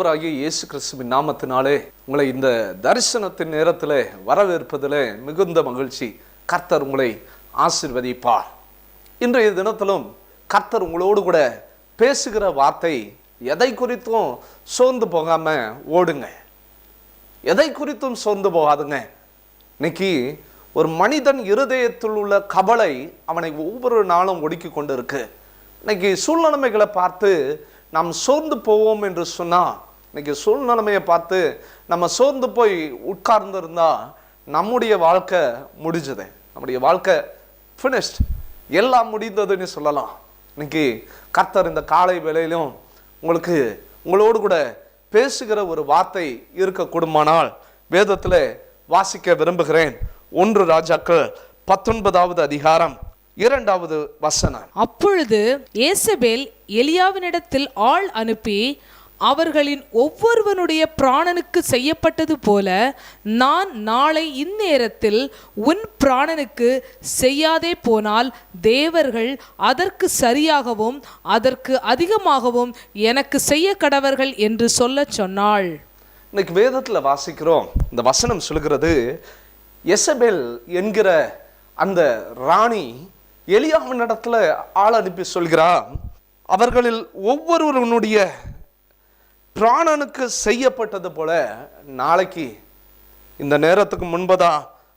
ஆண்டவராகிய இயேசு கிறிஸ்துவின் நாமத்தினாலே உங்களை இந்த தரிசனத்தின் நேரத்தில் வரவேற்பதில் மிகுந்த மகிழ்ச்சி. கர்த்தர் உங்களை ஆசிர்வதிப்பார். இன்றைய தினத்திலும் கர்த்தர் உங்களோடு கூட பேசுகிற வார்த்தை எதை குறித்தும் சோர்ந்து போகாம ஓடுங்க. எதை குறித்தும் சோர்ந்து போகாதுங்க. இன்னைக்கு ஒரு மனிதன் இருதயத்தில் உள்ள கபலை அவனை ஒவ்வொரு நாளும் ஒடுக்கி கொண்டு இருக்கு இன்னைக்கு சூழ்நிலைமைகளை பார்த்து நாம் சோர்ந்து போவோம் என்று சொன்னா இன்னைக்கு சூழ்நிலைமையை பார்த்து நம்ம சோர்ந்து போய் உட்கார்ந்துருந்தா நம்முடைய வாழ்க்கை முடிஞ்சது. நம்முடைய வாழ்க்கை ஃபினிஷ்ட் எல்லாம் முடிந்ததுன்னு சொல்லலாம். இன்னைக்கு கர்த்தர் இந்த காலை வேலையிலும் உங்களுக்கு உங்களோடு கூட பேசுகிற ஒரு வார்த்தை இருக்கக்கூடுமானால் வேதத்தில் வாசிக்க விரும்புகிறேன். ஒன்று ராஜாக்கள் பத்தொன்பதாவது அதிகாரம் இரண்டாவது வசனம். அப்பொழுது ஏசபேல் எலியாவினிடத்தில் ஆள் அனுப்பி அவர்களின் ஒவ்வொருவனுடைய பிராணனுக்கு செய்யப்பட்டது போல நான் நாளை இந்நேரத்தில் உன் பிராணனுக்கு செய்யாதே போனால் தேவர்கள் அதற்கு சரியாகவும் அதற்கு அதிகமாகவும் எனக்கு செய்ய கடவர்கள் என்று சொல்லச் சொன்னாள். இன்னைக்கு வேதத்தில் வாசிக்கிறோம். இந்த வசனம் சொல்கிறது எசபெல் என்கிற அந்த ராணி எலியாவினிடத்துல ஆள் அனுப்பி சொல்கிறா அவர்களில் ஒவ்வொருவனுடைய பிராணனுக்கு செய்யப்பட்டது போல நாளைக்கு இந்த நேரத்துக்கு முன்பதா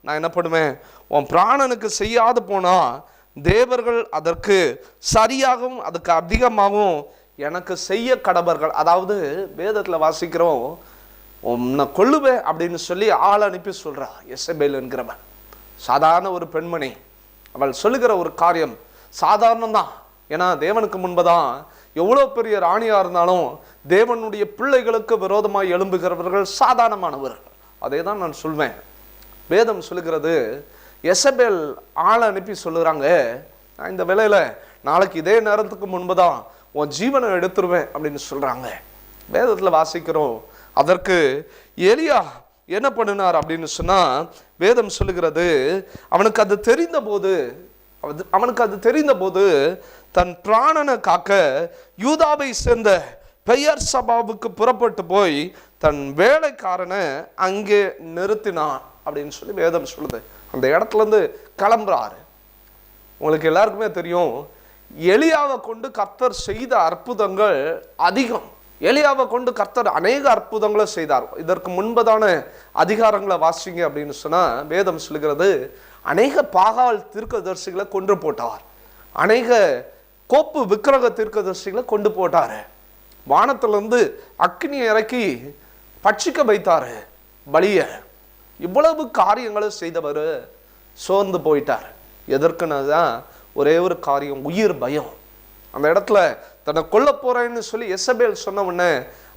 நான் என்ன பண்ணுவேன்? உன் பிராணனுக்கு செய்யாது போனால் தேவர்கள் அதற்கு சரியாகவும் அதுக்கு அதிகமாகவும் எனக்கு செய்ய கடவர்கள். அதாவது வேதத்தில் வாசிக்கிறோம் உன்னை கொள்ளுவேன் அப்படின்னு சொல்லி ஆள் அனுப்பி சொல்கிறா எஸ்எபேல் என்கிறவன். சாதாரண ஒரு பெண்மணி. அவள் சொல்லுகிற ஒரு காரியம் சாதாரணம்தான். ஏன்னா தேவனுக்கு முன்பு தான் எவ்வளோ பெரிய ராணியாக இருந்தாலும் தேவனுடைய பிள்ளைகளுக்கு விரோதமாக எழும்புகிறவர்கள் சாதாரணமானவர்கள். அதே தான் நான் சொல்வேன். வேதம் சொல்லுகிறது எசபேல் ஆளை அனுப்பி சொல்லுறாங்க நான் இந்த வேலையில் நாளைக்கு இதே நேரத்துக்கு முன்பு தான் உன் ஜீவனை எடுத்துருவேன் அப்படின்னு சொல்கிறாங்க வேதத்தில் வாசிக்கிறோம் அதற்கு எலியா என்ன பண்ணினார்? அப்படின்னு சொன்னால் வேதம் சொல்லுகிறது அவனுக்கு அது தெரிந்த போது அது- அவனுக்கு அது தெரிந்த போது தன் பிராணனை காக்க யூதாவை சேர்ந்த பெயர் சபாவுக்கு புறப்பட்டு போய் தன் வேலைக்காரனை அங்கே நிறுத்தினான் அப்படின்னு சொல்லி வேதம் சொல்லுது. அந்த இடத்துல இருந்து கிளம்புறாரு. உங்களுக்கு எல்லாருக்குமே தெரியும் எளியாவை கொண்டு கர்த்தர் செய்த அற்புதங்கள் அதிகம். எளியாவை கொண்டு கர்த்தர் அநேக அற்புதங்களை செய்தார். இதற்கு முன்பதான அதிகாரங்களை வாசிங்க அப்படின்னு சொன்னா வேதம் சொல்லுகிறது அநேக பாகால் தீர்க்கதரிசிகளை கொன்று போட்டார். அநேக கோப்பு விக்கிரக தீர்க்கதரிசிகளை கொண்டு போட்டார். வானத்திலிருந்து அக்னி இறக்கி பட்சிக்க வைத்தார். பலிய. இவ்வளவு காரியங்களை செய்தவர் சோர்ந்து போயிட்டார். எதற்குன்னு தான் ஒரே ஒரு காரியம் உயிர் பயம். அந்த இடத்துல தன்னை கொல்ல போகிறேன்னு சொல்லி எசபேல் சொன்ன உடனே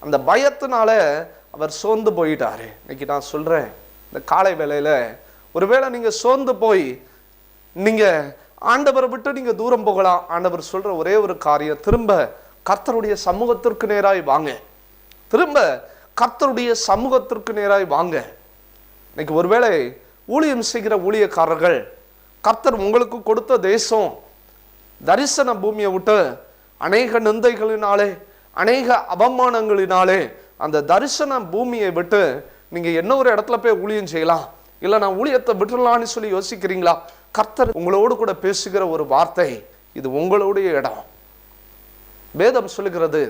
அந்த பயத்தினால அவர் சோர்ந்து போயிட்டார். இன்னைக்கு நான் சொல்கிறேன் இந்த காலை வேலையில் ஒருவேளை நீங்கள் சோர்ந்து போய் நீங்கள் ஆண்டவரை விட்டு நீங்கள் தூரம் போகலாம். ஆண்டவர் சொல்கிற ஒரே ஒரு காரியம் திரும்ப கர்த்தருடைய சமூகத்திற்கு நேராய் வாங்க. திரும்ப கர்த்தருடைய சமூகத்திற்கு நேராய் வாங்க. இன்னைக்கு ஒருவேளை ஊழியம் செய்கிற ஊழியக்காரர்கள் கர்த்தர் உங்களுக்கு கொடுத்த தேசம் தரிசன பூமியை விட்டு அநேக நிந்தைகளினாலே அநேக அவமானங்களினாலே அந்த தரிசன பூமியை விட்டு நீங்கள் என்ன ஒரு இடத்துல போய் ஊழியம் செய்யலாம்? இல்லை நான் ஊழியத்தை விட்டுடலான்னு சொல்லி யோசிக்கிறீங்களா? கர்த்தர் உங்களோடு கூட பேசுகிற ஒரு வார்த்தை இது உங்களுடைய இடம். வேதம் சொல்லுகிறது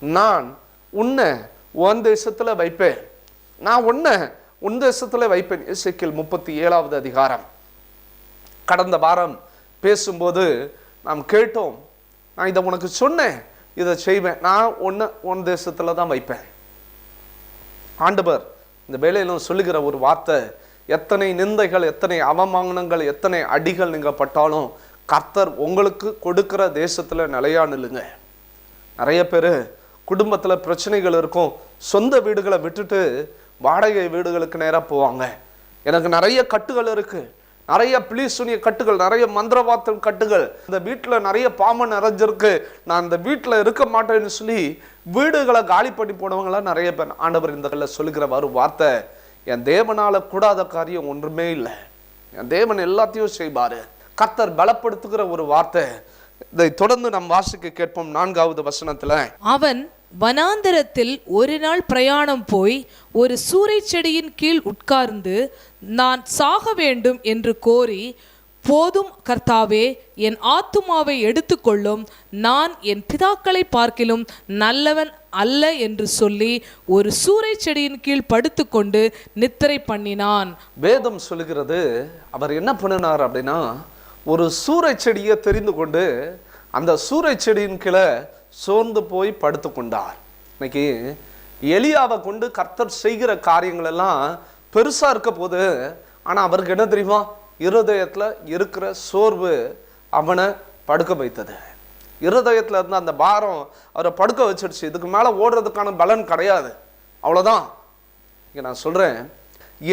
நான் உன்னை உன் தேசத்தில் வைப்பேன். நான் உன்னை உன் தேசத்தில் வைப்பேன். இசைக்கில் முப்பத்தி ஏழாவது அதிகாரம். கடந்த வாரம் பேசும்போது நாம் கேட்டோம் நான் இதை உனக்கு சொன்னேன் இதை செய்வேன். நான் ஒன்று உன் தேசத்தில் தான் வைப்பேன். ஆண்டவர் இந்த வேலையிலும் சொல்லுகிற ஒரு வார்த்தை எத்தனை நிந்தைகள் எத்தனை அவமானங்கள் எத்தனை அடிகள் நீங்கள் பட்டாலும் கர்த்தர் உங்களுக்கு கொடுக்கிற தேசத்தில் நிலையா நில்லுங்க. நிறைய பேர் குடும்பத்தில் பிரச்சனைகள் இருக்கும் சொந்த வீடுகளை விட்டுட்டு வாடகை வீடுகளுக்கு நேராக போவாங்க. எனக்கு நிறைய கட்டுகள் இருக்குது நிறைய பிளீசுனிய கட்டுகள் நிறைய மந்திரவாத்தம் கட்டுகள். இந்த வீட்டில் நிறைய பாம்பு நிறைஞ்சிருக்கு. நான் இந்த வீட்டில் இருக்க மாட்டேன்னு சொல்லி வீடுகளை காலி பண்ணி போனவங்களாம் நிறைய பேர். ஆண்டவர் இந்த கல்ல சொல்லுகிற ஒரு வார்த்தை என் தேவனால் கூடாத காரியம் ஒன்றுமே இல்லை. என் தேவன் எல்லாத்தையும் செய்வார். கத்தர் பலப்படுத்துகிற ஒரு வார்த்தை. இதை தொடர்ந்து நம் வாசிக்க கேட்போம் நான்காவது வசனத்தில். அவன் வனாந்தரத்தில் ஒரு நாள் பிரயாணம் போய் ஒரு சூறை செடியின் கீழ் உட்கார்ந்து நான் சாக வேண்டும் என்று கோரி போதும் கர்த்தாவே என் ஆத்துமாவை எடுத்துக்கொள்ளும். நான் என் பிதாக்களை பார்க்கிலும் நல்லவன் அல்ல என்று சொல்லி ஒரு சூறைச் செடியின் கீழ் படுத்துக்கொண்டு நித்திரை பண்ணினான். வேதம் சொல்லுகிறது அவர் என்ன பண்ணினார் அப்படின்னா ஒரு சூறை செடியை தெரிந்து கொண்டு அந்த சூறை செடியின் கீழே சோர்ந்து போய் படுத்து கொண்டார் இன்னைக்கு எலியாவை கொண்டு கர்த்தர் செய்கிற காரியங்கள் எல்லாம் இருக்க போது ஆனால் அவருக்கு என்ன தெரியுமா? இருதயத்தில் இருக்கிற சோர்வு அவனை படுக்க வைத்தது. இருதயத்தில் இருந்த அந்த பாரம் அவரை படுக்க வச்சிருச்சு இதுக்கு மேலே ஓடுறதுக்கான பலன் கிடையாது. அவ்வளோதான் இங்கே நான் சொல்கிறேன்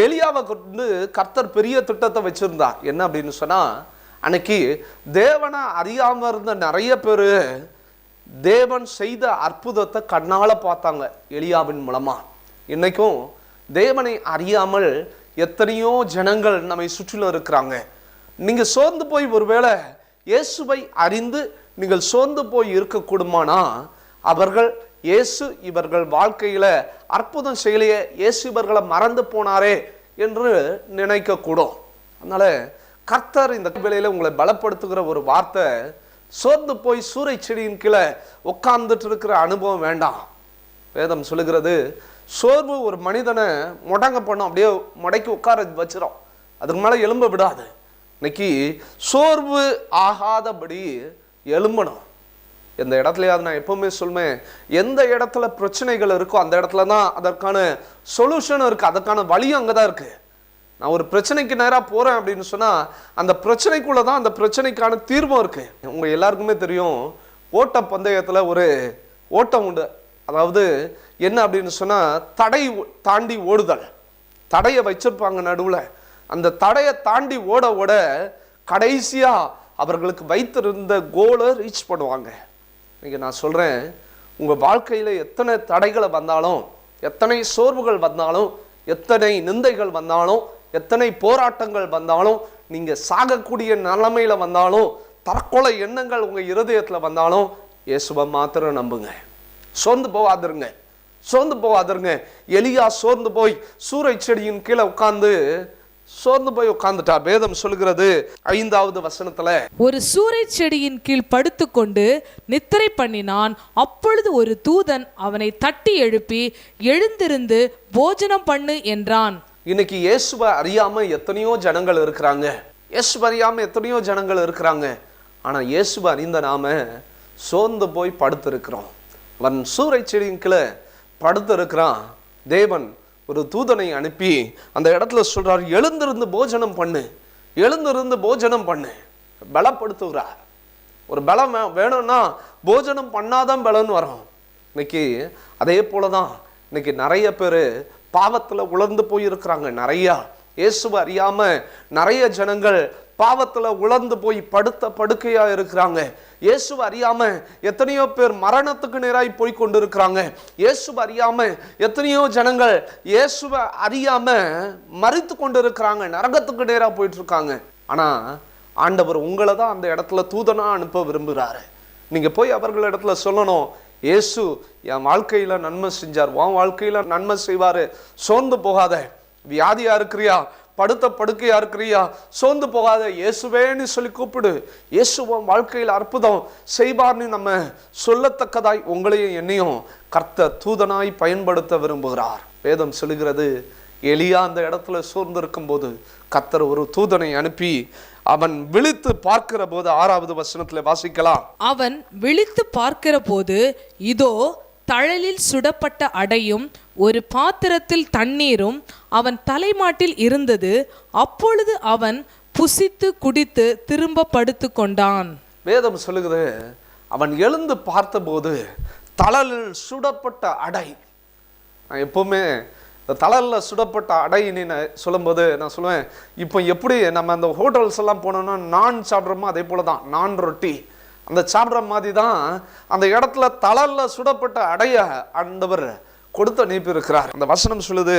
எலியாவை கொண்டு கர்த்தர் பெரிய திட்டத்தை வச்சுருந்தார். என்ன அப்படின்னு சொன்னால் அன்னைக்கு தேவனை அறியாமல் இருந்த நிறைய பேர் தேவன் செய்த அற்புதத்தை கண்ணால் பார்த்தாங்க எலியாவின் மூலமாக இன்றைக்கும் தேவனை அறியாமல் எத்தனையோ ஜனங்கள் நம்மை சுற்றிலும் இருக்கிறாங்க. நீங்கள் சோர்ந்து போய் ஒருவேளை இயேசுவை அறிந்து நீங்கள் சோர்ந்து போய் இருக்கக்கூடுமானா? அவர்கள் இயேசு இவர்கள் வாழ்க்கையில் அற்புதம் செய்யலையே இயேசு இவர்களை மறந்து போனாரே என்று நினைக்கக்கூடும். அதனால் கர்த்தர் இந்த வேலையில் உங்களை பலப்படுத்துகிற ஒரு வார்த்தை சோர்ந்து போய் சூறை செடியின் கீழே உட்கார்ந்துட்டு இருக்கிற அனுபவம் வேண்டாம். வேதம் சொல்லுகிறது சோர்வு ஒரு மனிதனை முடங்க பண்ணும் அப்படியே முடக்கி உட்கார வச்சிரும். அதுக்கு மேலே எலும்ப விடாது. இன்னைக்கு சோர்வு ஆகாதபடி எலும்பணும் எந்த இடத்துலையாவது நான் எப்பவுமே சொல்லுவேன் எந்த இடத்துல பிரச்சனைகள் இருக்கோ அந்த இடத்துல தான் அதற்கான சொல்யூஷன் இருக்குது அதற்கான வழியும் அங்கே தான் இருக்குது நான் ஒரு பிரச்சனைக்கு நேராக போகிறேன் அப்படின்னு சொன்னால் அந்த பிரச்சனைக்குள்ள தான் அந்த பிரச்சனைக்கான தீர்வும் இருக்குது உங்கள் எல்லாருக்குமே தெரியும் ஓட்ட பந்தயத்தில் ஒரு ஓட்டம் உண்டு. அதாவது என்ன அப்படின்னு சொன்னால் தடை தாண்டி ஓடுதல். தடையை வச்சிருப்பாங்க நடுவில். அந்த தடையை தாண்டி ஓட ஓட கடைசியாக அவர்களுக்கு வைத்திருந்த கோலை ரீச் பண்ணுவாங்க. இன்றைக்கி நான் சொல்கிறேன் உங்கள் வாழ்க்கையில் எத்தனை தடைகளை வந்தாலும் எத்தனை சோர்வுகள் வந்தாலும் எத்தனை நிந்தைகள் வந்தாலும் எத்தனை போராட்டங்கள் வந்தாலும் நீங்க சாகக்கூடிய நிலைமையில் வந்தாலும் தற்கொலை எண்ணங்கள் உங்க இருதயத்துல வந்தாலும் இயேசுவை மாத்திரம் நம்புங்க. சோர்ந்து போகாதிருங்க. சோர்ந்து போகாதிருங்க. எலியா சோர்ந்து போய் சூறை செடியின் கீழே உட்கார்ந்து சோர்ந்து போய் உட்கார்ந்துட்டா வேதம் சொல்லுகிறது ஐந்தாவது வசனத்துல. ஒரு சூறை செடியின் கீழ் படுத்துக்கொண்டு நித்திரை பண்ணினான். அப்பொழுது ஒரு தூதன் அவனை தட்டி எழுப்பி எழுந்திருந்து போஜனம் பண்ணு என்றான். இன்னைக்கு இயேசுவை அறியாம எத்தனையோ ஜனங்கள் இருக்கிறாங்க. இயேசுவை அறியாம எத்தனையோ ஜனங்கள் இருக்கிறாங்க. ஆனா இயேசுவை அறிந்த நாம சோர்ந்து போய் படுத்திருக்கிறோம். அவன் சூறை செடியின் கீழே படுத்திருக்கிறான். தேவன் ஒரு தூதனை அனுப்பி அந்த இடத்துல சொல்றார் எழுந்திருந்து போஜனம் பண்ணு. எழுந்திருந்து போஜனம் பண்ணு. பலப்படுத்துகிறார். ஒரு பலம் வே- வேணும்னா போஜனம் பண்ணாதான் பலன் வரும். இன்னைக்கு அதே போல தான் இன்னைக்கு நிறைய பேர் பாவத்தில் உழந்து போயிருக்கிறாங்க நிறையா. இயேசுவை அறியாமல் நிறைய ஜனங்கள் பாவத்தில் உழந்து போய் படுத்த படுக்கையாக இருக்கிறாங்க. இயேசுவை அறியாமல் எத்தனையோ பேர் மரணத்துக்கு நேராகி போய் கொண்டிருக்கிறாங்க. இயேசுவை அறியாமல் எத்தனையோ ஜனங்கள் இயேசுவை அறியாமல் மறித்து கொண்டிருக்கிறாங்க. நரகத்துக்கு நேராக போயிட்டுருக்காங்க. ஆனால் ஆண்டவர் உங்களை தான் அந்த இடத்துல தூதனாக அனுப்ப விரும்புகிறாரு நீங்கள் போய் அவர்கள் இடத்துல சொல்லணும். இயேசு என் வாழ்க்கையில் நன்மை செஞ்சார். உன் வாழ்க்கையில் நன்மை செய்வார். சோர்ந்து போகாத. வியாதியாக இருக்கிறியா? படுத்த படுக்கையா இருக்கிறியா? சோர்ந்து போகாத. இயேசுவேன்னு சொல்லி கூப்பிடு. இயேசு உன் வாழ்க்கையில் அற்புதம் செய்வார்னு நம்ம சொல்லத்தக்கதாய் உங்களையும் என்னையும் கர்த்த தூதனாய் பயன்படுத்த விரும்புகிறார். வேதம் சொல்லுகிறது எலியா அந்த இடத்துல சோர்ந்து இருக்கும்போது கத்தர் ஒரு தூதனை அனுப்பி அவன் விழித்து பார்க்கிற போது ஆறாவது வசனத்துல வாசிக்கலாம். அவன் விழித்து பார்க்கிறபோது இதோ தழலில் சுடப்பட்ட அடையும் ஒரு பாத்திரத்தில் தண்ணீரும் அவன் தலைமாட்டில் இருந்தது. அப்பொழுது அவன் புசித்து குடித்து திரும்ப படுத்து கொண்டான். வேதம் சொல்லுகிறது அவன் எழுந்து பார்த்தபோது தளலில் சுடப்பட்ட அடை. நான் எப்பவுமே இந்த தளரில் சுடப்பட்ட அடையினின்னு சொல்லும்போது நான் சொல்லுவேன் இப்போ எப்படி நம்ம அந்த ஹோட்டல்ஸ் எல்லாம் போனோம்னா நான் சாப்பிட்றோமோ அதே போல தான் நான் ரொட்டி. அந்த சாப்பிட்ற மாதிரி தான் அந்த இடத்துல தளரில் சுடப்பட்ட அடைய ஆண்டவர் கொடுத்து அனுப்பியிருக்கிறார். அந்த வசனம் சொல்லுது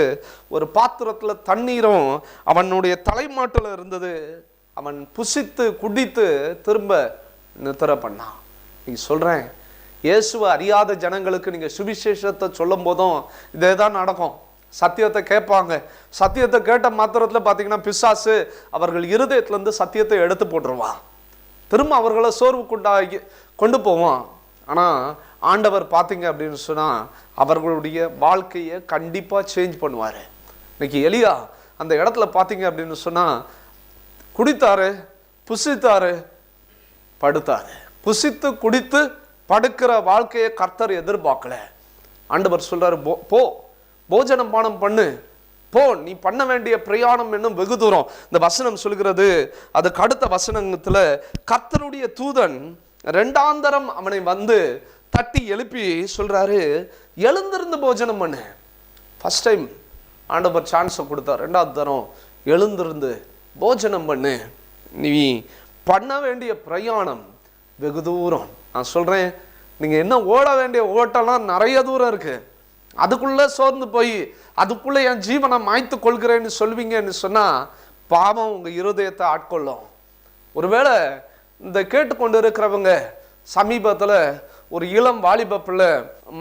ஒரு பாத்திரத்தில் தண்ணீரும் அவனுடைய தலைமாட்டில் இருந்தது. அவன் புசித்து குடித்து திரும்ப நித்திர பண்ணான். நீ சொல்கிறேன் இயேசுவை அறியாத ஜனங்களுக்கு நீங்கள் சுவிசேஷத்தை சொல்லும் போதும் இதே தான் நடக்கும். சத்தியத்தை கேட்பாங்க. சத்தியத்தை கேட்ட மாத்திரத்தில் பார்த்தீங்கன்னா பிசாசு அவர்கள் இருதயத்துலேருந்து சத்தியத்தை எடுத்து போட்டுருவான். திரும்ப அவர்களை சோர்வுக்குண்டாகி கொண்டு போவான். ஆனால் ஆண்டவர் பார்த்தீங்க அப்படின்னு சொன்னால் அவர்களுடைய வாழ்க்கையை கண்டிப்பாக சேஞ்ச் பண்ணுவார். இன்னைக்கு எலியா அந்த இடத்துல பார்த்தீங்க அப்படின்னு சொன்னால் குடித்தாரு புசித்தாரு படுத்தாரு. புசித்து குடித்து படுக்கிற வாழ்க்கையை கர்த்தர் எதிர்பார்க்கல. ஆண்டவர் சொல்கிறாரு "போ- போ போஜனம் பானம் பண்ணு. போ நீ பண்ண வேண்டிய பிரயாணம் என்னும் வெகு தூரம். இந்த வசனம் சொல்கிறது அதுக்கு அடுத்த வசனத்தில் கர்த்தனுடைய தூதன் ரெண்டாந்தரம் அவனை வந்து தட்டி எழுப்பி சொல்கிறாரு எழுந்திருந்து போஜனம் பண்ணு. ஃபஸ்ட் டைம் ஆண்டவர் சான்ஸை கொடுத்தார். ரெண்டாவது தரம் எழுந்திருந்து போஜனம் பண்ணு. நீ பண்ண வேண்டிய பிரயாணம் வெகு தூரம். நான் சொல்கிறேன் நீங்கள் என்ன ஓட வேண்டிய ஓட்டம்லாம் நிறைய தூரம் இருக்குது அதுக்குள்ளே சோர்ந்து போய் அதுக்குள்ளே என் ஜீவனை மாய்த்து கொள்கிறேன்னு சொல்வீங்கன்னு சொன்னால் பாவம் உங்கள் இருதயத்தை ஆட்கொள்ளும். ஒருவேளை இந்த கேட்டுக்கொண்டு இருக்கிறவங்க சமீபத்தில் ஒரு இளம் வாலிப பிள்ளை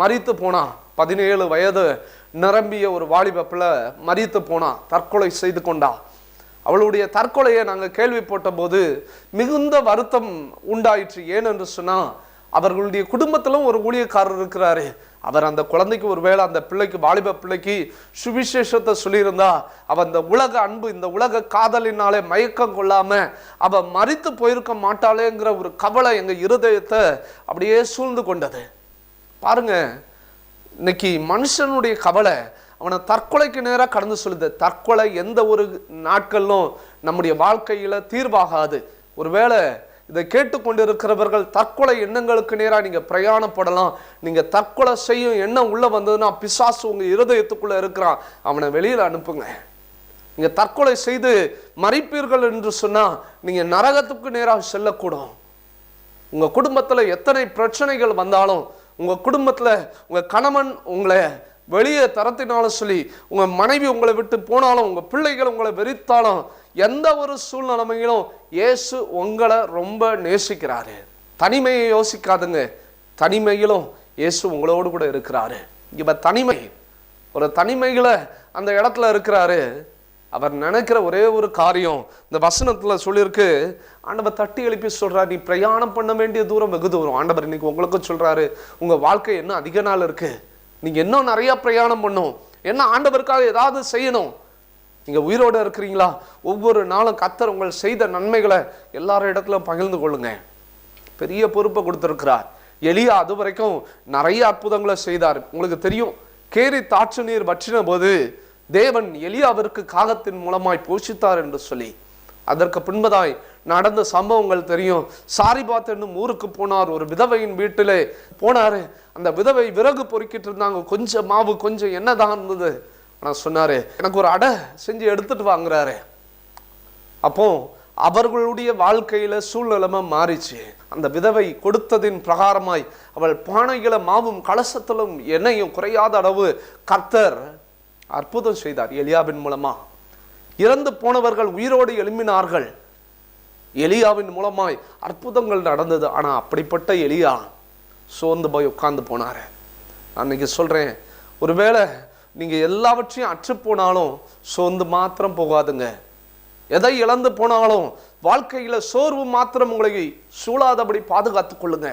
மறித்து போனான் பதினேழு வயது நிரம்பிய ஒரு வாலிப பிள்ளை மறித்து போனான் தற்கொலை செய்து கொண்டான் அவளுடைய தற்கொலையை நாங்கள் கேள்விப்பட்ட போது மிகுந்த வருத்தம் உண்டாயிற்று. ஏனென்று சொன்னால் அவர்களுடைய குடும்பத்திலும் ஒரு ஊழியக்காரர் இருக்கிறாரு. அவர் அந்த குழந்தைக்கு ஒருவேளை அந்த பிள்ளைக்கு வாலிப பிள்ளைக்கு சுவிசேஷத்தை சொல்லியிருந்தா அவ இந்த உலக அன்பு இந்த உலக காதலினாலே மயக்கம் கொள்ளாம அவ மறித்து போயிருக்க மாட்டாளேங்கிற ஒரு கவலை எங்க இருதயத்தை அப்படியே சூழ்ந்து கொண்டது. பாருங்க இன்னைக்கு மனுஷனுடைய கவலை அவனை தற்கொலைக்கு நேராக கடந்து சொல்லுது. தற்கொலை எந்த ஒரு நாட்களிலும் நம்முடைய வாழ்க்கையில தீர்வாகாது. ஒருவேளை இதை கேட்டுக்கொண்டிருக்கிறவர்கள் தற்கொலை எண்ணங்களுக்கு நேராக நீங்கள் பிரயாணப்படலாம். நீங்கள் தற்கொலை செய்யும் எண்ணம் உள்ளே வந்ததுன்னா பிசாசு உங்கள் இருதயத்துக்குள்ளே இருக்கிறான். அவனை வெளியில் அனுப்புங்க. நீங்கள் தற்கொலை செய்து மறிப்பீர்கள் என்று சொன்னால் நீங்கள் நரகத்துக்கு நேராக செல்லக்கூடும். உங்கள் குடும்பத்தில் எத்தனை பிரச்சனைகள் வந்தாலும் உங்கள் குடும்பத்தில் உங்கள் கணவன் உங்களை வெளியே தரத்தினாலும் சொல்லி உங்கள் மனைவி உங்களை விட்டு போனாலும் உங்கள் பிள்ளைகள் உங்களை வெறித்தாலும் எந்த ஒரு சூழ்நிலைமையிலும் இயேசு உங்களை ரொம்ப நேசிக்கிறாரு. தனிமையை யோசிக்காதுங்க. தனிமையிலும் இயேசு உங்களோடு கூட இருக்கிறாரு. இப்போ தனிமை ஒரு தனிமையில் அந்த இடத்துல இருக்கிறாரு. அவர் நினைக்கிற ஒரே ஒரு காரியம் இந்த வசனத்தில் சொல்லியிருக்கு ஆண்டவர் தட்டி எழுப்பி சொல்கிறார் நீ பிரயாணம் பண்ண வேண்டிய தூரம் வெகு தூரம். ஆண்டவர் இன்னைக்கு உங்களுக்கும் சொல்கிறாரு உங்கள் வாழ்க்கை இன்னும் அதிக நாள் இருக்குது நீங்கள் இன்னும் நிறையா பிரயாணம் பண்ணும். என்ன ஆண்டவருக்காக ஏதாவது செய்யணும்? நீங்கள் உயிரோட இருக்கிறீங்களா? ஒவ்வொரு நாளும் கத்தர் உங்கள் செய்த நன்மைகளை எல்லார இடத்துலையும் பகிர்ந்து கொள்ளுங்க. பெரிய பொறுப்பை கொடுத்துருக்கிறார். எலியா அது வரைக்கும் நிறைய அற்புதங்களை செய்தார். உங்களுக்கு தெரியும் கேரி தாற்று நீர் வற்றின போது தேவன் எளியாவிற்கு காகத்தின் மூலமாய் போஷித்தார் என்று சொல்லி. அதற்கு பின்பதாய் நடந்த சம்பவங்கள் தெரியும். சாரிபாத் என்னும் ஊருக்கு போனார். ஒரு விதவையின் வீட்டிலே போனார். அந்த விதவை விறகு பொறுக்கிட்டு இருந்தாங்க. கொஞ்சம் மாவு கொஞ்சம் என்னதான் இருந்தது. ஆனால் சொன்னார் எனக்கு ஒரு அடை செஞ்சு எடுத்துட்டு வாங்குறாரு. அப்போ அவர்களுடைய வாழ்க்கையில் சூழ்நிலைமை மாறிச்சு. அந்த விதவை கொடுத்ததின் பிரகாரமாய் அவள் பானைகளை மாவும் கலசத்திலும் எண்ணெயும் குறையாத அளவு கர்த்தர் அற்புதம் செய்தார் எலியாவின் மூலமாக இறந்து போனவர்கள் உயிரோடு எழும்பினார்கள். எலியாவின் மூலமாய் அற்புதங்கள் நடந்தது. ஆனால் அப்படிப்பட்ட எலியா சோர்ந்து போய் உட்கார்ந்து போனாரு. நான் சொல்கிறேன் ஒருவேளை நீங்கள் எல்லாவற்றையும் அற்று போனாலும் சோர்ந்து மாத்திரம் போகாதுங்க. எதை இழந்து போனாலும் வாழ்க்கையில் சோர்வு மாத்திரம் உங்களை சூழாதபடி பாதுகாத்து கொள்ளுங்க.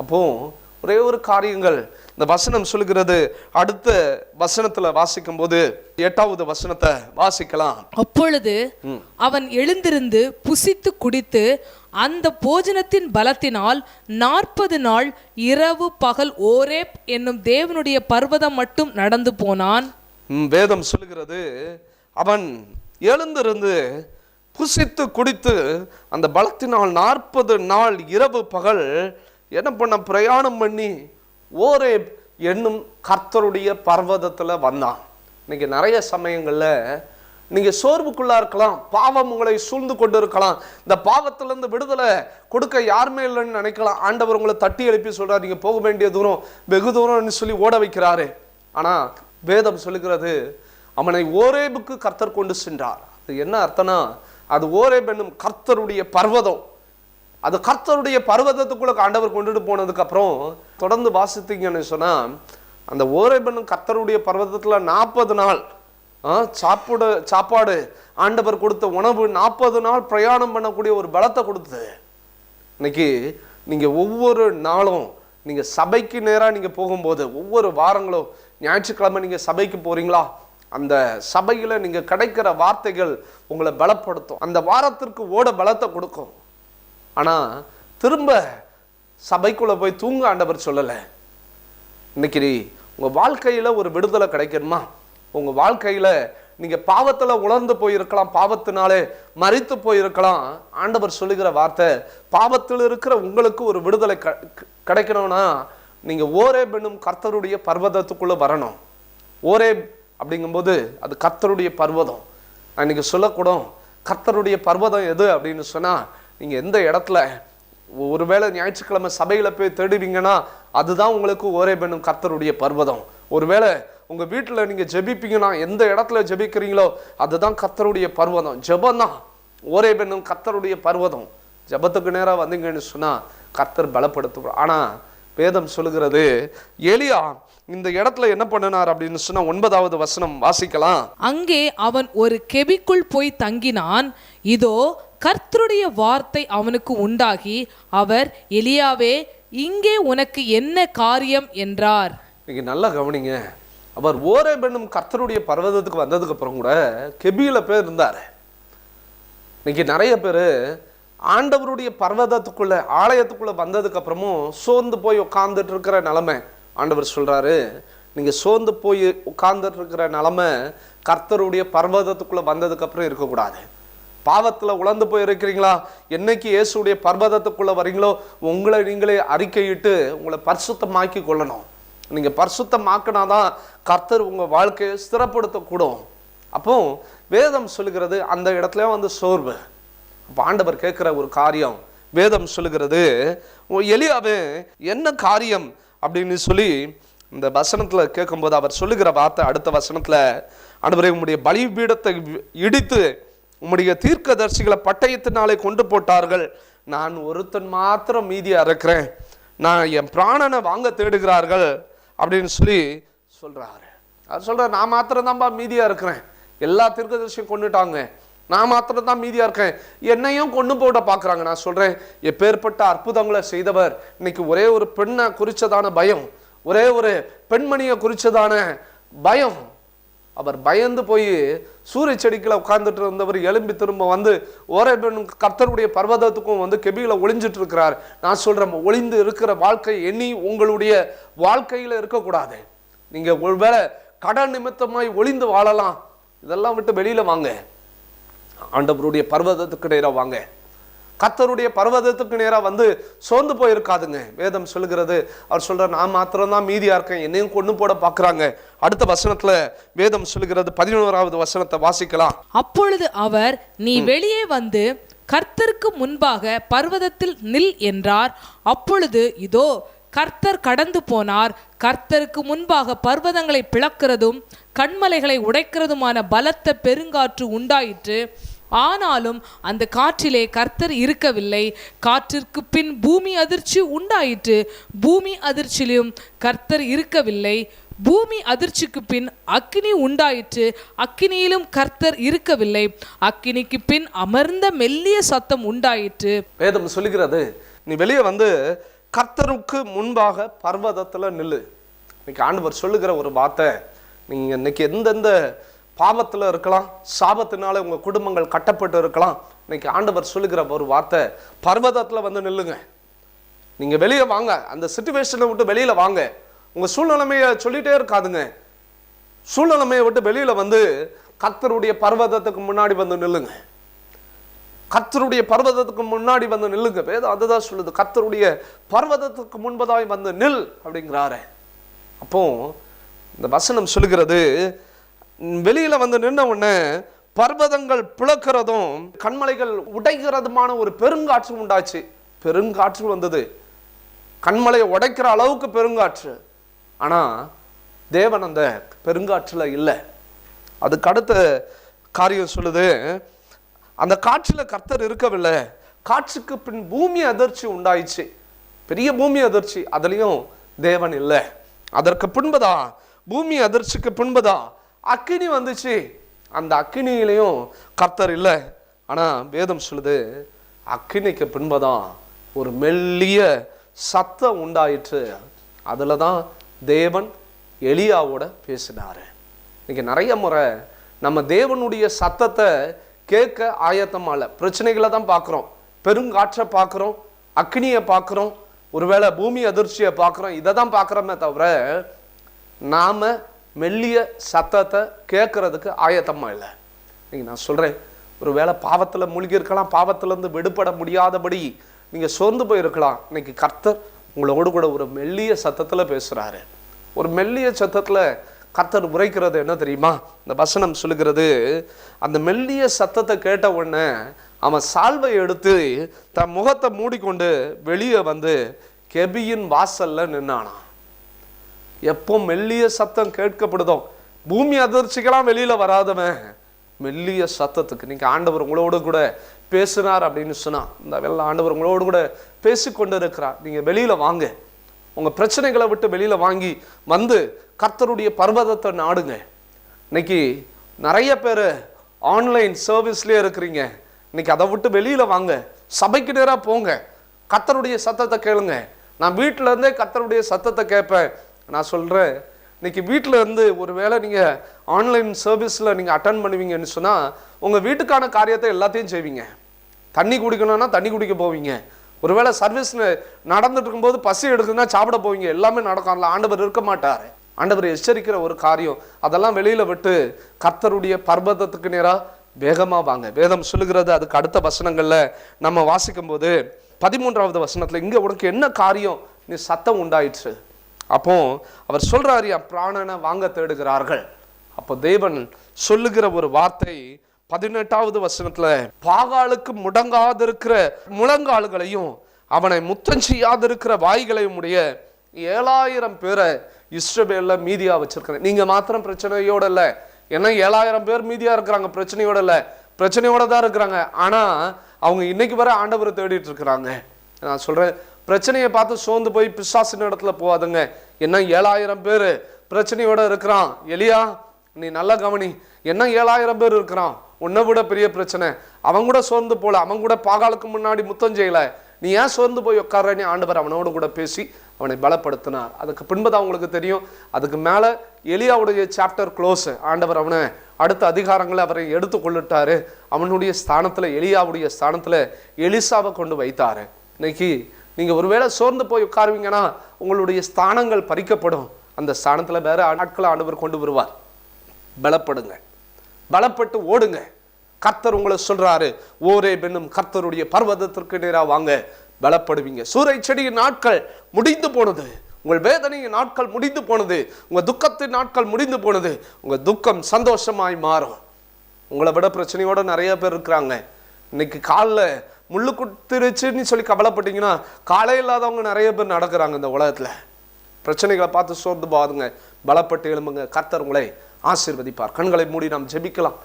அப்போது ஒரே ஒரு காரியங்கள். இந்த வசனம் சொல்லுகிறது. அடுத்த வசனத்துல வாசிக்கும் போது எட்டாவது வசனத்தை வாசிக்கலாம். அப்பொழுது அவன் எழுந்திருந்து புசித்து குடித்து அந்த போஜனத்தின் பலத்தினால் நாற்பது நாள் இரவு பகல் ஓரேப் என்னும் தேவனுடைய பர்வதம் மட்டும் நடந்து போனான். வேதம் சொல்லுகிறது. அவன் எழுந்திருந்து புசித்து குடித்து அந்த பலத்தினால் நாற்பது நாள் இரவு பகல் என்ன பண்ண பிரயாணம் பண்ணி ஓரே என்னும் கர்த்தருடைய பர்வதத்தில் வந்தான். இன்னைக்கு நிறைய சமயங்களில் நீங்கள் சோர்வுக்குள்ளாக இருக்கலாம் பாவம் உங்களை சூழ்ந்து கொண்டு இருக்கலாம். இந்த பாவத்திலேருந்து விடுதலை கொடுக்க யாருமே இல்லைன்னு நினைக்கலாம். ஆண்டவர் உங்களை தட்டி எழுப்பி சொல்கிறார் நீங்கள் போக வேண்டிய தூரம் வெகு தூரம்னு சொல்லி ஓட வைக்கிறாரு. ஆனால் வேதம் சொல்லுகிறது அவனை ஓரேபுக்கு கர்த்தர் கொண்டு சென்றார். அது என்ன அர்த்தம்னா அது ஓரேப் என்னும் கர்த்தருடைய பர்வதம். அது கர்த்தருடைய பர்வதத்துக்குள்ளே ஆண்டவர் கொண்டுட்டு போனதுக்கப்புறம் தொடர்ந்து வாசித்தீங்கன்னு சொன்னால் அந்த ஓரேபன் கர்த்தருடைய பர்வதத்தில் நாற்பது நாள் சாப்பிட சாப்பாடு ஆண்டவர் கொடுத்த உணவு நாற்பது நாள் பிரயாணம் பண்ணக்கூடிய ஒரு பலத்தை கொடுத்தது. இன்னைக்கு நீங்கள் ஒவ்வொரு நாளும் நீங்கள் சபைக்கு நேராக நீங்கள் போகும்போது ஒவ்வொரு வாரங்களும் ஞாயிற்றுக்கிழமை நீங்கள் சபைக்கு போகிறீங்களா அந்த சபையில் நீங்கள் கிடைக்கிற வார்த்தைகள் உங்களை பலப்படுத்தும். அந்த வாரத்திற்கு ஓட பலத்தை கொடுக்கும். ஆனால் திரும்ப சபைக்குள்ளே போய் தூங்க ஆண்டவர் சொல்லலை. இன்னைக்கு உங்கள் வாழ்க்கையில் ஒரு விடுதலை கிடைக்கணுமா? உங்கள் வாழ்க்கையில் நீங்கள் பாவத்தில் உணர்ந்து போயிருக்கலாம் பாவத்தினாலே மறித்து போயிருக்கலாம். ஆண்டவர் சொல்லுகிற வார்த்தை பாவத்தில் இருக்கிற உங்களுக்கு ஒரு விடுதலை க- கிடைக்கணும்னா நீங்கள் ஓரே பெண்ணும் கர்த்தருடைய பர்வதத்துக்குள்ளே வரணும். ஓரே அப்படிங்கும்போது அது கர்த்தருடைய பர்வதம். நான் சொல்லக்கூடும் கர்த்தருடைய பர்வதம் எது அப்படின்னு சொன்னால் நீங்கள் எந்த இடத்துல ஒருவேளை ஞாயிற்றுக்கிழமை சபையில் போய் தேடுவீங்கன்னா அதுதான் உங்களுக்கு ஒரே பெண்ணும் கர்த்தருடைய பர்வதம். ஒருவேளை உங்கள் வீட்டில் நீங்கள் ஜெபிப்பீங்கன்னா எந்த இடத்துல ஜெபிக்கிறீங்களோ அதுதான் கர்த்தருடைய பர்வதம். ஜெபம் தான் ஒரே பெண்ணும் கர்த்தருடைய பர்வதம். ஜெபத்துக்கு நேராக வந்தீங்கன்னு சொன்னால் கர்த்தர் பலப்படுத்துவார். ஆனால் வேதம் சொல்லுகிறது எலியா இந்த இடத்துல என்ன பண்ணினார்? அப்படின்னு சொன்னா ஒன்பதாவது வசனம் வாசிக்கலாம். அங்கே அவன் ஒரு கெபிக்குள் போய் தங்கினான். இதோ கர்த்தருடைய வார்த்தை அவனுக்கு உண்டாகி அவர் எலியாவே இங்கே உனக்கு என்ன காரியம்? என்றார். நீங்கள் நல்லா கவனிங்க. அவர் ஓரே பெண்ணும் கர்த்தருடைய பர்வதத்துக்கு வந்ததுக்கு அப்புறம் கூட கெபியில பேர் இருந்தார். இன்னைக்கு நிறைய பேர் ஆண்டவருடைய பர்வதத்துக்குள்ள ஆலயத்துக்குள்ள வந்ததுக்கு அப்புறமும் சோர்ந்து போய் உட்கார்ந்துட்டு இருக்கிற நிலமை ஆண்டவர் சொல்றாரு. நீங்கள் சோர்ந்து போய் உட்கார்ந்துட்டு இருக்கிற நிலமை கர்த்தருடைய பர்வதத்துக்குள்ளே வந்ததுக்கப்புறம் இருக்கக்கூடாது. பாவத்தில் உழந்து போய் இருக்கிறீங்களா என்னைக்கு இயேசுடைய பர்வதத்துக்குள்ளே வரீங்களோ உங்களை நீங்களே அறிக்கையிட்டு உங்களை பரிசுத்தமாக்கி கொள்ளணும் நீங்கள் பரிசுத்தமாக்கினா தான் கர்த்தர் உங்கள் வாழ்க்கையை ஸ்திரப்படுத்தக்கூடும். அப்போ வேதம் சொல்லுகிறது அந்த இடத்துல வந்து சோர்வு. அப்போ ஆண்டவர் கேட்குற ஒரு காரியம் வேதம் சொல்லுகிறது "உன் என்ன காரியம்? அப்படின்னு சொல்லி இந்த வசனத்தில் கேட்கும்போது அவர் சொல்லுகிற வார்த்தை அடுத்த வசனத்தில் ஆண்டவரே உங்களுடைய பலிபீடத்தை இடித்து உம்முடைய தீர்க்கதரிசிகளை பட்டயத்தினாலே கொண்டு போட்டார்கள். நான் ஒருத்தன் மாத்திரம் மீதியாக இருக்கிறேன் நான் என் பிராணனை வாங்க தேடுகிறார்கள் அப்படின்னு சொல்லி சொல்கிறாரு அவர் சொல்றாரு நான் மாத்திரம் மீதியாக இருக்கிறேன் எல்லா தீர்க்கதரிசியும் கொண்டுட்டாங்க. நான் மாத்திரம் தான் மீதியாக இருக்கேன் என்னையும் கொண்டு போட பார்க்குறாங்க. நான் சொல்கிறேன் எப்பேற்பட்ட அற்புதங்களை செய்தவர். இன்னைக்கு ஒரே ஒரு பெண்ணை குறித்ததான பயம் ஒரே ஒரு பெண்மணியை குறித்ததான பயம். அவர் பயந்து போய் சூரிய செடிக்கில் உட்கார்ந்துட்டு இருந்தவர் எலும்பி திரும்ப வந்து ஓரே கர்த்தருடைய பர்வதத்துக்கும் வந்து கெபியில ஒளிஞ்சிட்டு இருக்கிறார். நான் சொல்கிறேன் ஒளிந்து இருக்கிற வாழ்க்கை எண்ணி உங்களுடைய வாழ்க்கையில் இருக்கக்கூடாது. நீங்கள் ஒருவேளை கடன் நிமித்தமாய் ஒளிந்து வாழலாம். இதெல்லாம் விட்டு வெளியில் வாங்க. ஆண்டவருடைய பர்வதத்துக்கு நேரா வாங்க. கர்த்தருடைய பர்வதத்துக்கு நேரா வந்து சோர்ந்து போயிருக்காதுங்க. வேதம் சொல்லுகிறது அவர் சொல்ற நான் மாத்திரம் தான் மீதியா இருக்கேன் என்னையும் கொண்டு போட பாக்குறாங்க அடுத்த வசனத்துல வேதம் சொல்லுகிறது பதினோராவது வசனத்தை வாசிக்கலாம். அப்பொழுது அவர் நீ வெளியே வந்து கர்த்தருக்கு முன்பாக பர்வதத்தில் நில் என்றார். அப்பொழுது இதோ கர்த்தர் கடந்து போனார். கர்த்தருக்கு முன்பாக பர்வதங்களை பிளக்கிறதும் கண்மலைகளை உடைக்கிறதுமான பலத்த பெருங்காற்று உண்டாயிற்று. ஆனாலும் அந்த காற்றிலே கர்த்தர் இருக்கவில்லை. காற்றிற்கு பின் பூமி அதிர்ச்சி உண்டாயிற்று. பூமி அதிர்ச்சியிலும் கர்த்தர் இருக்கவில்லை. பூமி அதிர்ச்சிக்கு பின் அக்கினி உண்டாயிற்று. அக்கினியிலும் கர்த்தர் இருக்கவில்லை. அக்கினிக்கு பின் அமர்ந்த மெல்லிய சத்தம் உண்டாயிற்று. வேதம் சொல்லுகிறது நீ வெளியே வந்து கர்த்தருக்கு முன்பாக பர்வதத்தில் நில்லு. இன்னைக்கு ஆண்டவர் சொல்லுகிற ஒரு வார்த்தை நீங்கள் இன்னைக்கு எந்தெந்த பாவத்தில் இருக்கலாம் சாபத்தினால உங்கள் குடும்பங்கள் கட்டப்பட்டு இருக்கலாம். இன்னைக்கு ஆண்டவர் சொல்லுகிற ஒரு வார்த்தை பர்வதத்தில் வந்து நில்லுங்க. நீங்கள் வெளியே வாங்க அந்த சுச்சுவேஷனை விட்டு வெளியில் வாங்க. உங்கள் சூழ்நிலைமையை சொல்லிட்டே இருக்காதுங்க. சூழ்நிலைமையை விட்டு வெளியில் வந்து கர்த்தருடைய பர்வதத்துக்கு முன்னாடி வந்து நில்லுங்க. கத்தருடைய பர்வதத்துக்கு முன்னாடி வந்து நில்லுங்க. வேதம் அதுதான் சொல்லுது கத்தருடைய பர்வதத்துக்கு முன்பதாய் வந்து நில் அப்படிங்கிறாரு. அப்போ இந்த வசனம் சொல்லுகிறது வெளியில் வந்து நின்ன உடனே பர்வதங்கள் பிளக்கிறதும் கண்மலைகள் உடைக்கிறதுமான ஒரு பெருங்காற்று உண்டாச்சு. பெருங்காற்று வந்தது. கண்மலையை உடைக்கிற அளவுக்கு பெருங்காற்று. ஆனால் தேவன் அந்த பெருங்காற்றில் இல்லை. அதுக்கு அடுத்த காரியம் சொல்லுது அந்த காற்றில் கர்த்தர் இருக்கவில்லை. காற்றுக்கு பின் பூமி அதிர்ச்சி உண்டாயிடுச்சு. பெரிய பூமி அதிர்ச்சி அதுலேயும் தேவன் இல்லை. அதற்கு பின்பதா? பூமி அதிர்ச்சிக்கு பின்பதா? அக்கினி வந்துச்சு. அந்த அக்கினியிலையும் கர்த்தர் இல்லை. ஆனால் வேதம் சொல்லுது அக்கினிக்கு பின்பதான் ஒரு மெல்லிய சத்தம் உண்டாயிற்று. அதில் தான் தேவன் எலியாவோட பேசினார். இன்றைக்கி நிறைய முறை நம்ம தேவனுடைய சத்தத்தை கேட்க ஆயத்தமால இல்லை பிரச்சனைகளை தான் பார்க்குறோம். பெருங்காற்றை பார்க்குறோம் அக்னியை பார்க்குறோம் ஒருவேளை பூமி அதிர்ச்சியை பார்க்குறோம் இதை தான் பார்க்குறோமே தவிர நாம் மெல்லிய சத்தத்தை கேட்குறதுக்கு ஆயத்தமாக இல்லை. நீங்கள் நான் சொல்கிறேன் ஒருவேளை பாவத்தில் மூழ்கி இருக்கலாம் பாவத்திலேருந்து விடுபட முடியாதபடி நீங்கள் சோர்ந்து போயிருக்கலாம். இன்னைக்கு கர்த்தர் உங்களோடு கூட ஒரு மெல்லிய சத்தத்தில் பேசுகிறாரு ஒரு மெல்லிய சத்தத்தில் கர்த்தர் உரைக்கிறது என்ன தெரியுமா? இந்த வசனம் சொல்லுகிறது அந்த மெல்லிய சத்தத்தை கேட்ட உடனே அவன் சால்வை எடுத்து தன் முகத்தை மூடிக்கொண்டு வெளியே வந்து கெபியின் வாசலில் நின்னானான் எப்போ மெல்லிய சத்தம் கேட்கப்படுதோ? பூமி அதிர்ச்சிக்கெல்லாம் வெளியில வராதவன். மெல்லிய சத்தத்துக்கு. நீங்க ஆண்டவர் உங்களோடு கூட பேசுனார் அப்படின்னு சொன்னா இந்த வெள்ள ஆண்டவர் உங்களோடு கூட பேசிக்கொண்டு இருக்கிறார் நீங்க வெளியில வாங்க. உங்க பிரச்சனைகளை விட்டு வெளியில வாங்கி வந்து கர்த்தருடைய பர்வதத்தை நாடுங்க. இன்னைக்கு நிறைய பேர் ஆன்லைன் சர்வீஸ்லேயே இருக்கிறீங்க. இன்னைக்கு அதை விட்டு வெளியில வாங்க. சபைக்கு நேராக போங்க. கர்த்தருடைய சத்தத்தை கேளுங்க. நான் வீட்டிலேருந்தே கத்தருடைய கர்த்தருடைய சத்தத்தை கேட்பேன். நான் சொல்கிறேன் இன்றைக்கி வீட்டில் இருந்து ஒரு வேளை நீங்கள் ஆன்லைன் சர்வீஸில் நீங்கள் அட்டன் பண்ணுவீங்கன்னு சொன்னால் உங்கள் வீட்டுக்கான காரியத்தை எல்லாத்தையும் செய்வீங்க. தண்ணி குடிக்கணும்னா தண்ணி குடிக்க போவீங்க. ஒருவேளை சர்வீஸ் நடந்துட்டு இருக்கும்போது பசி எடுக்குதுன்னா சாப்பிட போவீங்க. எல்லாமே நடக்கும். ஆண்டவர் இருக்க மாட்டார். ஆண்டவர் எச்சரிக்கிற ஒரு காரியம். அதெல்லாம் வெளியில் விட்டு கர்த்தருடைய பர்வதத்துக்கு நேராக வேகமாக வாங்க. வேதம் சொல்லுகிறது அதுக்கு அடுத்த வசனங்களில் நம்ம வாசிக்கும் போது பதிமூன்றாவது வசனத்தில் இங்கே உனக்கு என்ன காரியம்? நீ சத்தம் உண்டாயிடுச்சு அப்போ அவர் சொல்றாரு என் பிராணனை வாங்க தேடுகிறார்கள். அப்போ தேவன் சொல்லுகிற ஒரு வார்த்தை பதினெட்டாவது வசனத்துல பாகாலுக்கு முடங்காதிருக்கிற முழங்கால்களையும் அவனை முத்தம் செய்யாதிருக்கிற வாய்களையும் உடைய ஏழாயிரம் பேரை இஸ்ரபேல மீதியா வச்சிருக்கிறேன் நீங்க மாத்திரம் பிரச்சனையோட இல்லை. ஏன்னா ஏழாயிரம் பேர் மீதியா இருக்கிறாங்க? பிரச்சனையோட இல்லை. பிரச்சனையோட தான் இருக்கிறாங்க. ஆனா அவங்க இன்னைக்கு வர ஆண்டவரை தேடிட்டு இருக்கிறாங்க. நான் சொல்றேன் பிரச்சனையை பார்த்து சோர்ந்து போய் பிசாசின் இடத்துல போகாதுங்க. என்ன ஏழாயிரம் பேர் பிரச்சனையோட இருக்கிறான். எலியா நீ நல்லா கவனி. என்ன ஏழாயிரம் பேர் இருக்கிறான்? உன்னை விட பெரிய பிரச்சனை. அவன் கூட சோர்ந்து போல அவன் கூட பாகாலுக்கு முன்னாடி முத்தம் செய்யல. நீ ஏன் சோர்ந்து போய் உட்காரன்னு ஆண்டவர் அவனோடு கூட பேசி அவனை பலப்படுத்தினார். அதுக்கு பின்பதான் உங்களுக்கு தெரியும். அதுக்கு மேலே எலியாவுடைய சாப்டர் க்ளோஸ் ஆண்டவர் அவனை அடுத்த அதிகாரங்களை அவரை எடுத்து கொள்ளிட்டாரு. அவனுடைய ஸ்தானத்தில் எலியாவுடைய ஸ்தானத்தில் எலிசாவை கொண்டு வைத்தார். இன்னைக்கு நீங்கள் ஒருவேளை சோர்ந்து போய் உட்காருவீங்கன்னா உங்களுடைய ஸ்தானங்கள் பறிக்கப்படும். அந்த ஸ்தானத்தில் வேறு ஆட்களை ஆண்டவர் கொண்டு வருவார். பலப்படுங்க. பலப்பட்டு ஓடுங்க. கர்த்தர் உங்களை சொல்கிறாரு ஓரே பெண்ணும் கர்த்தருடைய பர்வதத்திற்கு நேராக வாங்க. பலப்படுவீங்க. சூறை செடியின் நாட்கள் முடிந்து போனது. உங்கள் வேதனையின் நாட்கள் முடிந்து போனது. உங்கள் துக்கத்தின் நாட்கள் முடிந்து போனது. உங்கள் துக்கம் சந்தோஷமாய் மாறும். உங்களை விட பிரச்சனையோடு நிறைய பேர் இருக்கிறாங்க. இன்னைக்கு காலில் முள்ளு கொடுத்துருச்சுன்னு சொல்லி கவலைப்பட்டீங்கன்னா காலை இல்லாதவங்க நிறைய பேர் நடக்கிறாங்க இந்த உலகத்தில். பிரச்சனைகளை பார்த்து சோர்ந்து போகாதுங்க. பலப்பட்டு எழும்புங்க. கர்த்தர் உங்களை ஆசீர்வதிப்பார். கண்களை மூடி நாம் ஜெபிக்கலாம்.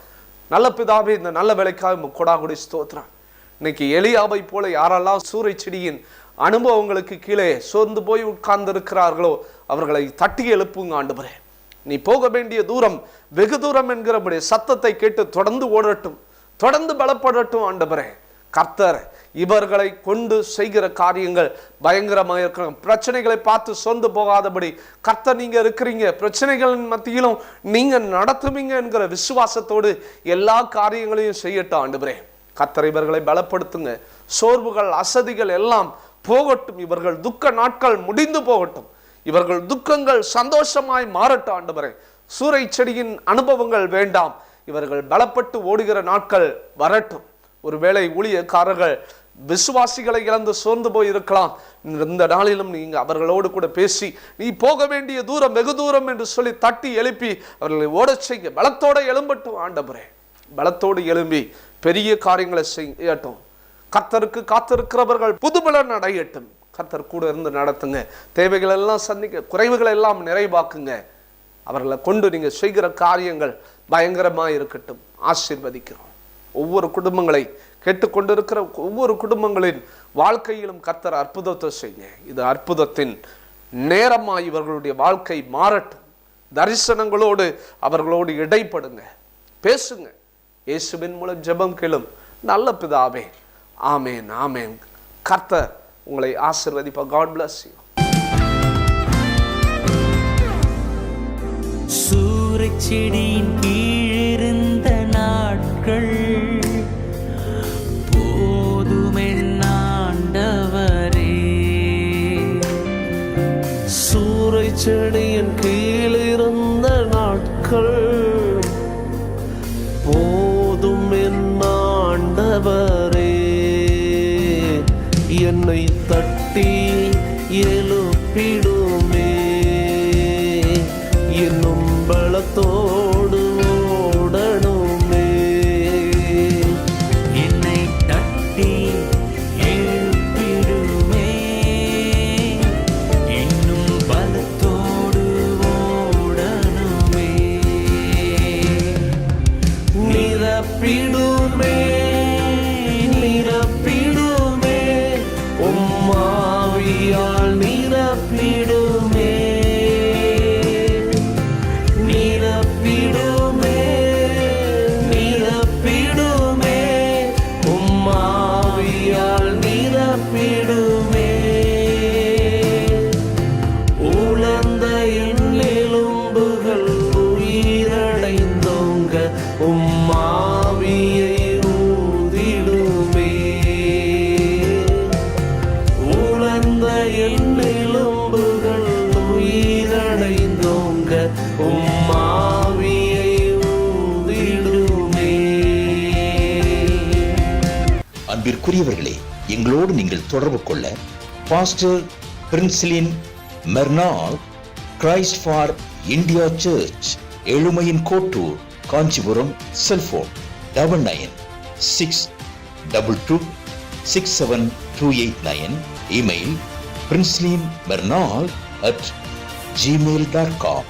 நல்ல பிதாவே இந்த நல்ல வேலைக்காக கொடாகுடி ஸ்தோத்திரம். இன்னைக்கு எளியாவை போல யாரெல்லாம் சூறை செடியின் அனுபவங்களுக்கு கீழே சோர்ந்து போய் உட்கார்ந்து இருக்கிறார்களோ அவர்களை தட்டி எழுப்புங்க ஆண்டவரே. நீ போக வேண்டிய தூரம் வெகு தூரம் என்கிறபடி சத்தத்தை கேட்டு தொடர்ந்து ஓடட்டும். தொடர்ந்து பலப்படட்டும் ஆண்டவரே. கர்த்தர் இவர்களை கொண்டு செய்கிற காரியங்கள் பயங்கரமாக இருக்கணும் பிரச்சனைகளை பார்த்து சொந்து போகாதபடி கர்த்தர் நீங்க இருக்கிறீங்க. பிரச்சனைகளின் மத்தியிலும் நீங்க நடத்துவீங்க என்கிற விசுவாசத்தோடு எல்லா காரியங்களையும் செய்யட்டும் ஆண்டவரே. கர்த்தர் இவர்களை பலப்படுத்துங்க. சோர்வுகள் அசதிகள் எல்லாம் போகட்டும். இவர்கள் துக்க நாட்கள் முடிந்து போகட்டும். இவர்கள் துக்கங்கள் சந்தோஷமாய் மாறட்டும் ஆண்டவரே. சூறை செடியின் அனுபவங்கள் வேண்டாம். இவர்கள் பலப்பட்டு ஓடுகிற நாட்கள் வரட்டும். ஒருவேளை ஊழியக்காரர்கள் விசுவாசிகளை இழந்து சோர்ந்து போய் இருக்கலாம் இந்த நாளிலும் நீங்கள் அவர்களோடு கூட பேசி நீ போக வேண்டிய தூரம் வெகு தூரம் என்று சொல்லி தட்டி எழுப்பி அவர்களை ஓடச் செய்ய பலத்தோட எழும்பட்டும் ஆண்டபுரே பலத்தோடு எழும்பி பெரிய காரியங்களை செய்யட்டும். கத்தருக்கு காத்திருக்கிறவர்கள் புதுபலன் அடையட்டும் கத்தர் கூட இருந்து நடத்துங்க. தேவைகள் எல்லாம் சந்திக்க குறைவுகளை எல்லாம் நிறைவாக்குங்க. அவர்களை கொண்டு நீங்கள் செய்கிற காரியங்கள் பயங்கரமாக இருக்கட்டும் ஆசிர்வதிக்கிறோம். ஒவ்வொரு குடும்பங்களை கேட்டுக்கொண்டிருக்கிற ஒவ்வொரு குடும்பங்களின் வாழ்க்கையிலும் கர்த்தர் அற்புதத்தை செய்யுங்க இது அற்புதத்தின் நேரமாய் இவர்களுடைய வாழ்க்கை மாறட்டும். தரிசனங்களோடு அவர்களோடு இடைப்படுங்க. பேசுங்க. இயேசுவின் மூலம் ஜெபம் கேளும் நல்ல பிதாவே. ஆமேன் ஆமேன். கர்த்தர் உங்களை ஆசிர்வதிப்பா காட் பிளஸ் யூ சூரச் செடியின் கீழிருந்த நாட்கள் முறை செடியின் கீழிருந்த நாட்கள். போதும் என் ஆண்டவரே என்னை தட்டி எழுப்பிடும் நிரப்பிடுமே உலர்ந்த என் உயிரடைந்தோங்க உம்மாவியை ஊதிடுமே. உலர்ந்த என் உயிரடைந்தோங்க அன்பிற்குரியவர்களே எங்களோடு நீங்கள் தொடர்பு கொள்ள pastor பிரின்சிலின் Mernal Christ for India church எழுமையின் Kottur Kanchipuram cellphone double nine six double two six seven two eight nine email Princelin Mernal at Gmail dot com